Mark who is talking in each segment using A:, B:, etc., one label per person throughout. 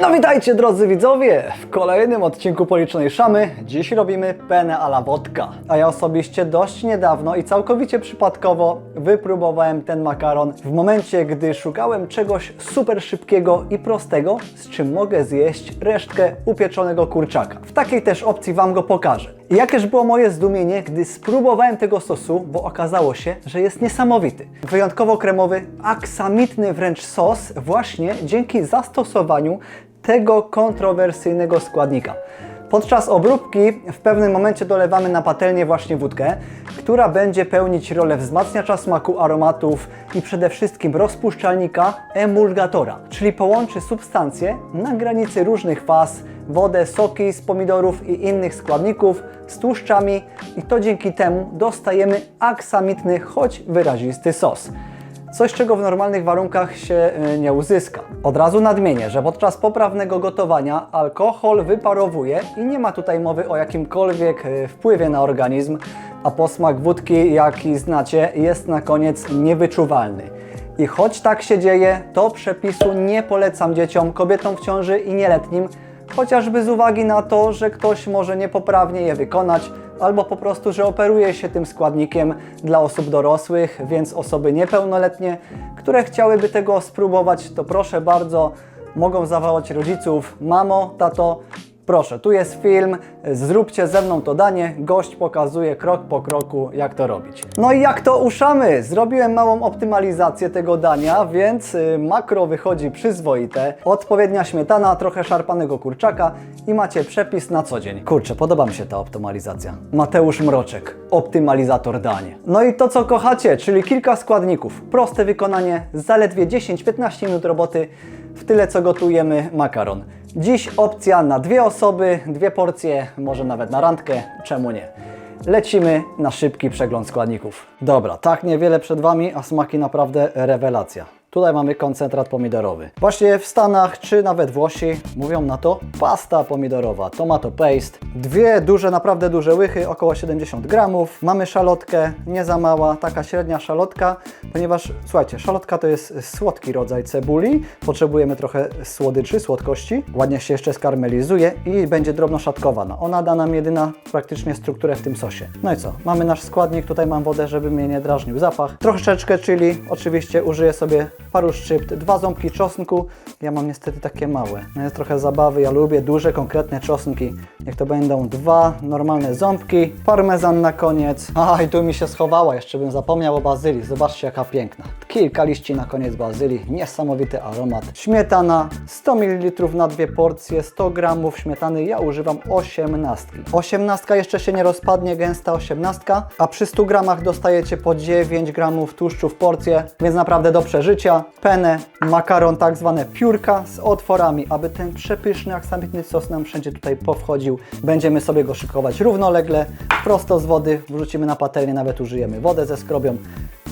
A: No witajcie drodzy widzowie w kolejnym odcinku Policzonej Szamy. Dziś robimy penne alla wodka. A ja osobiście dość niedawno i całkowicie przypadkowo wypróbowałem ten makaron w momencie, gdy szukałem czegoś super szybkiego i prostego, z czym mogę zjeść resztkę upieczonego kurczaka. W takiej też opcji Wam go pokażę. I jakież było moje zdumienie, gdy spróbowałem tego sosu, bo okazało się, że jest niesamowity. Wyjątkowo kremowy, aksamitny wręcz sos właśnie dzięki zastosowaniu tego kontrowersyjnego składnika. Podczas obróbki w pewnym momencie dolewamy na patelnię właśnie wódkę, która będzie pełnić rolę wzmacniacza smaku aromatów i przede wszystkim rozpuszczalnika emulgatora, czyli połączy substancje na granicy różnych faz, wodę, soki z pomidorów i innych składników z tłuszczami i to dzięki temu dostajemy aksamitny, choć wyrazisty sos. Coś, czego w normalnych warunkach się y, nie uzyska. Od razu nadmienię, że podczas poprawnego gotowania alkohol wyparowuje i nie ma tutaj mowy o jakimkolwiek y, wpływie na organizm, a posmak wódki, jaki znacie, jest na koniec niewyczuwalny. I choć tak się dzieje, to przepisu nie polecam dzieciom, kobietom w ciąży i nieletnim, chociażby z uwagi na to, że ktoś może niepoprawnie je wykonać, albo po prostu, że operuje się tym składnikiem dla osób dorosłych, więc osoby niepełnoletnie, które chciałyby tego spróbować, to proszę bardzo, mogą zawołać rodziców, mamo, tato, proszę, tu jest film, zróbcie ze mną to danie, gość pokazuje krok po kroku, jak to robić. No i jak to uszamy? Zrobiłem małą optymalizację tego dania, więc y, makro wychodzi przyzwoite, odpowiednia śmietana, trochę szarpanego kurczaka i macie przepis na co dzień. Kurczę, podoba mi się ta optymalizacja. Mateusz Mroczek, optymalizator danie. No i to co kochacie, czyli kilka składników, proste wykonanie, zaledwie 10-15 minut roboty, w tyle co gotujemy makaron. Dziś opcja na dwie osoby, dwie porcje, może nawet na randkę, czemu nie. Lecimy na szybki przegląd składników. Dobra, tak niewiele przed Wami, a smaki naprawdę rewelacja. Tutaj mamy koncentrat pomidorowy. Właśnie w Stanach, czy nawet Włosi mówią na to pasta pomidorowa, tomato paste. Dwie duże, naprawdę duże łychy, około 70 gramów. Mamy szalotkę, nie za mała, taka średnia szalotka, ponieważ słuchajcie, szalotka to jest słodki rodzaj cebuli. Potrzebujemy trochę słodyczy, słodkości. Ładnie się jeszcze skarmelizuje i będzie drobno szatkowana. Ona da nam jedyna praktycznie strukturę w tym sosie. No i co? Mamy nasz składnik, tutaj mam wodę, żeby mnie nie drażnił zapach. Troszeczkę chili, oczywiście użyję sobie paru szczypt, dwa ząbki czosnku. Ja mam niestety takie małe. No jest trochę zabawy, ja lubię duże, konkretne czosnki. Niech to będą dwa normalne ząbki, parmezan na koniec. A i tu mi się schowała, jeszcze bym zapomniał o bazylii. Zobaczcie jaka piękna. Kilka liści na koniec bazylii, niesamowity aromat. Śmietana, 100 ml na dwie porcje, 100 g śmietany, ja używam 18. 18 jeszcze się nie rozpadnie, gęsta 18, a przy 100 gramach dostajecie po 9 gramów tłuszczu w porcję, więc naprawdę do przeżycia. Penę, makaron, tak zwane piórka z otworami, aby ten przepyszny aksamitny sos nam wszędzie tutaj powchodził. Będziemy sobie go szykować równolegle, prosto z wody, wrzucimy na patelnię, nawet użyjemy wodę ze skrobią.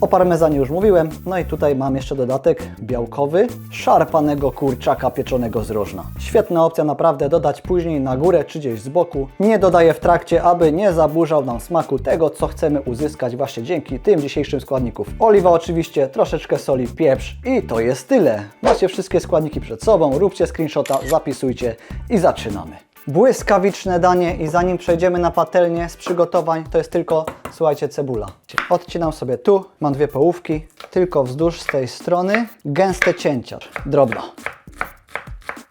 A: O parmezanie już mówiłem, no i tutaj mam jeszcze dodatek białkowy, szarpanego kurczaka pieczonego z rożna. Świetna opcja naprawdę dodać później na górę czy gdzieś z boku. Nie dodaję w trakcie, aby nie zaburzał nam smaku tego, co chcemy uzyskać właśnie dzięki tym dzisiejszym składników. Oliwa oczywiście, troszeczkę soli, pieprz i to jest tyle. Macie wszystkie składniki przed sobą, róbcie screenshota, zapisujcie i zaczynamy. Błyskawiczne danie i zanim przejdziemy na patelnię z przygotowań, to jest tylko, słuchajcie, cebula. Odcinam sobie tu, mam dwie połówki, tylko wzdłuż z tej strony, gęste cięcia, drobno.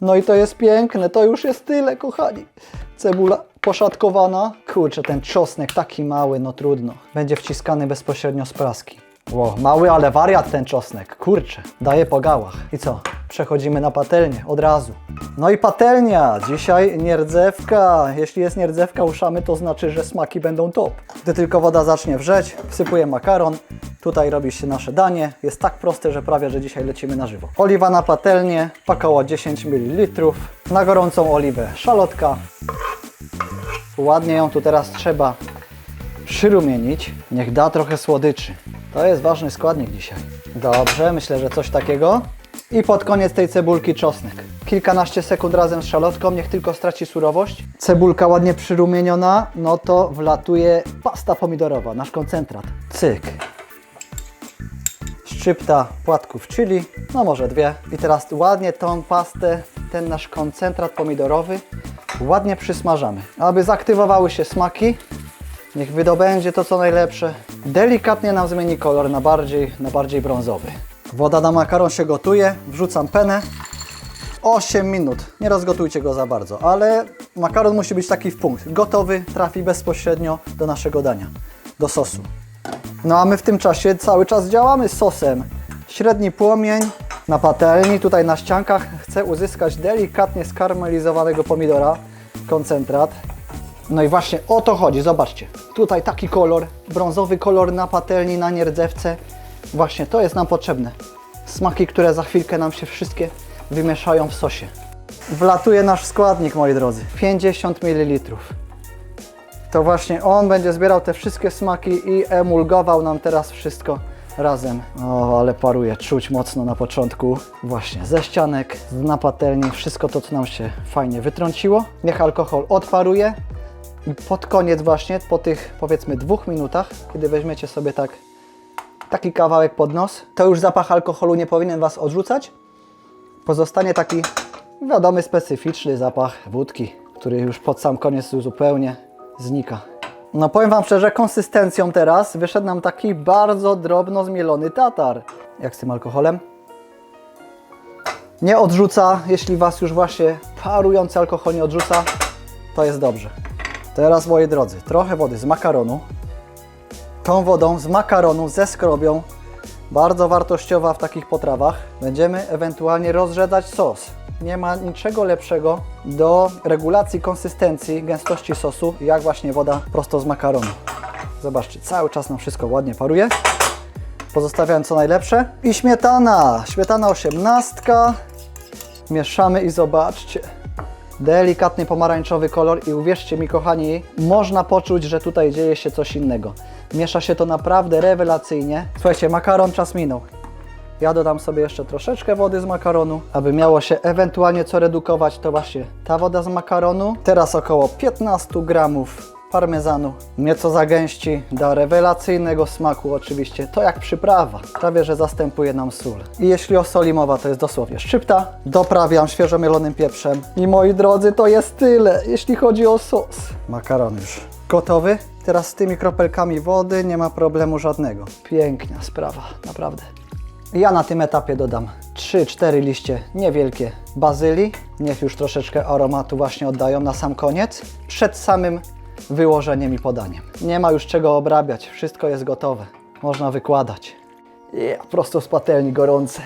A: No i to jest piękne, to już jest tyle, kochani. Cebula poszatkowana. Kurczę, ten czosnek taki mały, no trudno. Będzie wciskany bezpośrednio z praski. Ło, mały, ale wariat ten czosnek. Kurczę, daje po gałach. I co? Przechodzimy na patelnię od razu. No i patelnia. Dzisiaj nierdzewka. Jeśli jest nierdzewka uszamy, to znaczy, że smaki będą top. Gdy tylko woda zacznie wrzeć, wsypuję makaron. Tutaj robi się nasze danie. Jest tak proste, że prawie, że dzisiaj lecimy na żywo. Oliwa na patelnię, około 10 ml. Na gorącą oliwę szalotka. Ładnie ją tu teraz trzeba przyrumienić. Niech da trochę słodyczy. To jest ważny składnik dzisiaj. Dobrze, myślę, że coś takiego. I pod koniec tej cebulki czosnek. Kilkanaście sekund razem z szalotką, niech tylko straci surowość. Cebulka ładnie przyrumieniona, no to wlatuje pasta pomidorowa, nasz koncentrat. Cyk. Szczypta płatków chili, no może dwie. I teraz ładnie tą pastę, ten nasz koncentrat pomidorowy ładnie przysmażamy. Aby zaktywowały się smaki, niech wydobędzie to co najlepsze. Delikatnie nam zmieni kolor na bardziej, na bardziej brązowy. Woda na makaron się gotuje, wrzucam penę. 8 minut. Nie rozgotujcie go za bardzo, ale makaron musi być taki w punkt. Gotowy, trafi bezpośrednio do naszego dania, do sosu. No a my w tym czasie cały czas działamy z sosem. Średni płomień na patelni, tutaj na ściankach. Chcę uzyskać delikatnie skarmelizowanego pomidora, koncentrat. No i właśnie o to chodzi, zobaczcie. Tutaj taki kolor, brązowy kolor na patelni, na nierdzewce. Właśnie to jest nam potrzebne. Smaki, które za chwilkę nam się wszystkie wymieszają w sosie. Wlatuje nasz składnik, moi drodzy. 50 ml. To właśnie on będzie zbierał te wszystkie smaki i emulgował nam teraz wszystko razem. O, ale paruje, czuć mocno na początku. Właśnie ze ścianek, z na patelni, wszystko to, co nam się fajnie wytrąciło. Niech alkohol odparuje i pod koniec właśnie, po tych powiedzmy dwóch minutach, kiedy weźmiecie sobie tak taki kawałek pod nos, to już zapach alkoholu nie powinien Was odrzucać. Pozostanie taki wiadomy, specyficzny zapach wódki, który już pod sam koniec zupełnie znika. No powiem Wam szczerze, konsystencją teraz wyszedł nam taki bardzo drobno zmielony tatar. Jak z tym alkoholem? Nie odrzuca, jeśli Was już właśnie parujący alkohol nie odrzuca, to jest dobrze. Teraz moi drodzy, trochę wody z makaronu. Tą wodą z makaronu ze skrobią, bardzo wartościowa w takich potrawach, będziemy ewentualnie rozrzedzać sos. Nie ma niczego lepszego do regulacji konsystencji, gęstości sosu, jak właśnie woda prosto z makaronu. Zobaczcie, cały czas nam wszystko ładnie paruje. Pozostawiam co najlepsze. I śmietana, śmietana osiemnastka. Mieszamy i zobaczcie. Delikatny pomarańczowy kolor i uwierzcie mi kochani, można poczuć, że tutaj dzieje się coś innego. Miesza się to naprawdę rewelacyjnie. Słuchajcie, makaron czas minął. Ja dodam sobie jeszcze troszeczkę wody z makaronu, aby miało się ewentualnie co redukować, to właśnie ta woda z makaronu. Teraz około 15 gramów parmezanu. Nieco zagęści, da rewelacyjnego smaku oczywiście. To jak przyprawa, prawie że zastępuje nam sól. I jeśli o soli mowa, to jest dosłownie szczypta. Doprawiam świeżo mielonym pieprzem. I moi drodzy, to jest tyle, jeśli chodzi o sos. Makaron już gotowy. Teraz z tymi kropelkami wody nie ma problemu żadnego. Piękna sprawa, naprawdę. Ja na tym etapie dodam 3-4 liście niewielkie bazylii. Niech już troszeczkę aromatu właśnie oddają na sam koniec. Przed samym wyłożeniem i podaniem. Nie ma już czego obrabiać, wszystko jest gotowe. Można wykładać. Yeah, prosto z patelni, gorące.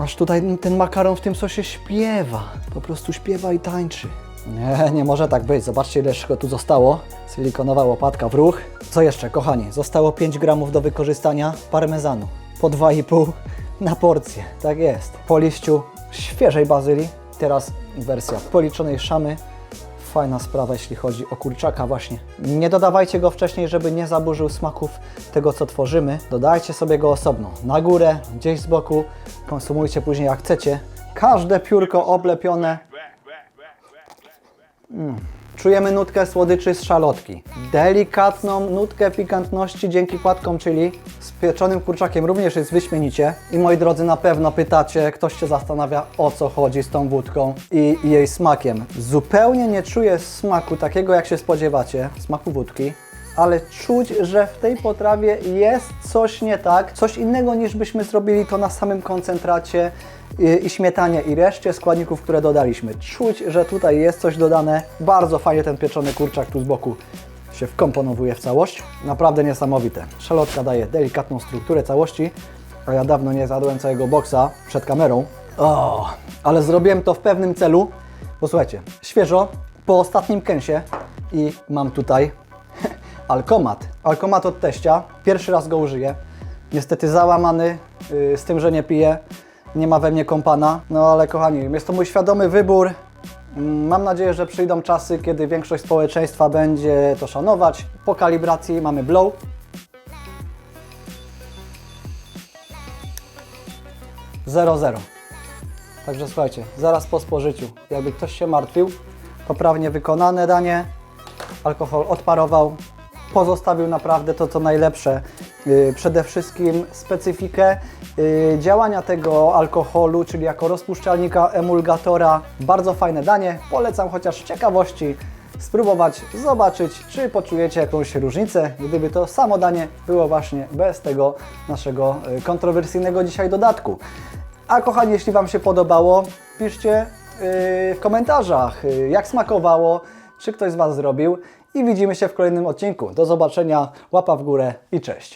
A: Aż tutaj ten makaron w tym sosie śpiewa. Po prostu śpiewa i tańczy. Nie, nie może tak być. Zobaczcie, ile go tu zostało. Silikonowa łopatka w ruch. Co jeszcze, kochani? Zostało 5 gramów do wykorzystania parmezanu. Po 2,5 na porcję. Tak jest. Po liściu świeżej bazylii. Teraz wersja policzonej szamy. Fajna sprawa, jeśli chodzi o kurczaka właśnie. Nie dodawajcie go wcześniej, żeby nie zaburzył smaków tego, co tworzymy. Dodajcie sobie go osobno. Na górę, gdzieś z boku. Konsumujcie później jak chcecie. Każde piórko oblepione Czujemy nutkę słodyczy z szalotki. Delikatną nutkę pikantności dzięki płatkom chili z pieczonym kurczakiem również jest wyśmienicie. I moi drodzy, na pewno pytacie, ktoś się zastanawia o co chodzi z tą wódką i i jej smakiem. Zupełnie nie czuję smaku takiego jak się spodziewacie, smaku wódki. Ale czuć, że w tej potrawie jest coś nie tak, coś innego niż byśmy zrobili to na samym koncentracie i, i śmietanie i reszcie składników, które dodaliśmy. Czuć, że tutaj jest coś dodane. Bardzo fajnie ten pieczony kurczak tu z boku się wkomponowuje w całość. Naprawdę niesamowite. Szalotka daje delikatną strukturę całości, a ja dawno nie zjadłem całego boksa przed kamerą. O, ale zrobiłem to w pewnym celu. Posłuchajcie, świeżo, po ostatnim kęsie i mam tutaj alkomat. Alkomat od teścia. Pierwszy raz go użyję. Niestety załamany yy, z tym, że nie piję. Nie ma we mnie kompana. No ale kochani, jest to mój świadomy wybór. Mm, Mam nadzieję, że przyjdą czasy, kiedy większość społeczeństwa będzie to szanować. Po kalibracji mamy blow. Zero zero. Także słuchajcie, zaraz po spożyciu, jakby ktoś się martwił, poprawnie wykonane danie, alkohol odparował, pozostawił naprawdę to, co najlepsze y, przede wszystkim specyfikę y, działania tego alkoholu, czyli jako rozpuszczalnika, emulgatora. Bardzo fajne danie. Polecam chociaż ciekawości spróbować, zobaczyć, czy poczujecie jakąś różnicę, gdyby to samo danie było właśnie bez tego naszego y, kontrowersyjnego dzisiaj dodatku. A kochani, jeśli Wam się podobało, piszcie w komentarzach, jak smakowało, czy ktoś z Was zrobił i widzimy się w kolejnym odcinku. Do zobaczenia, łapa w górę i cześć.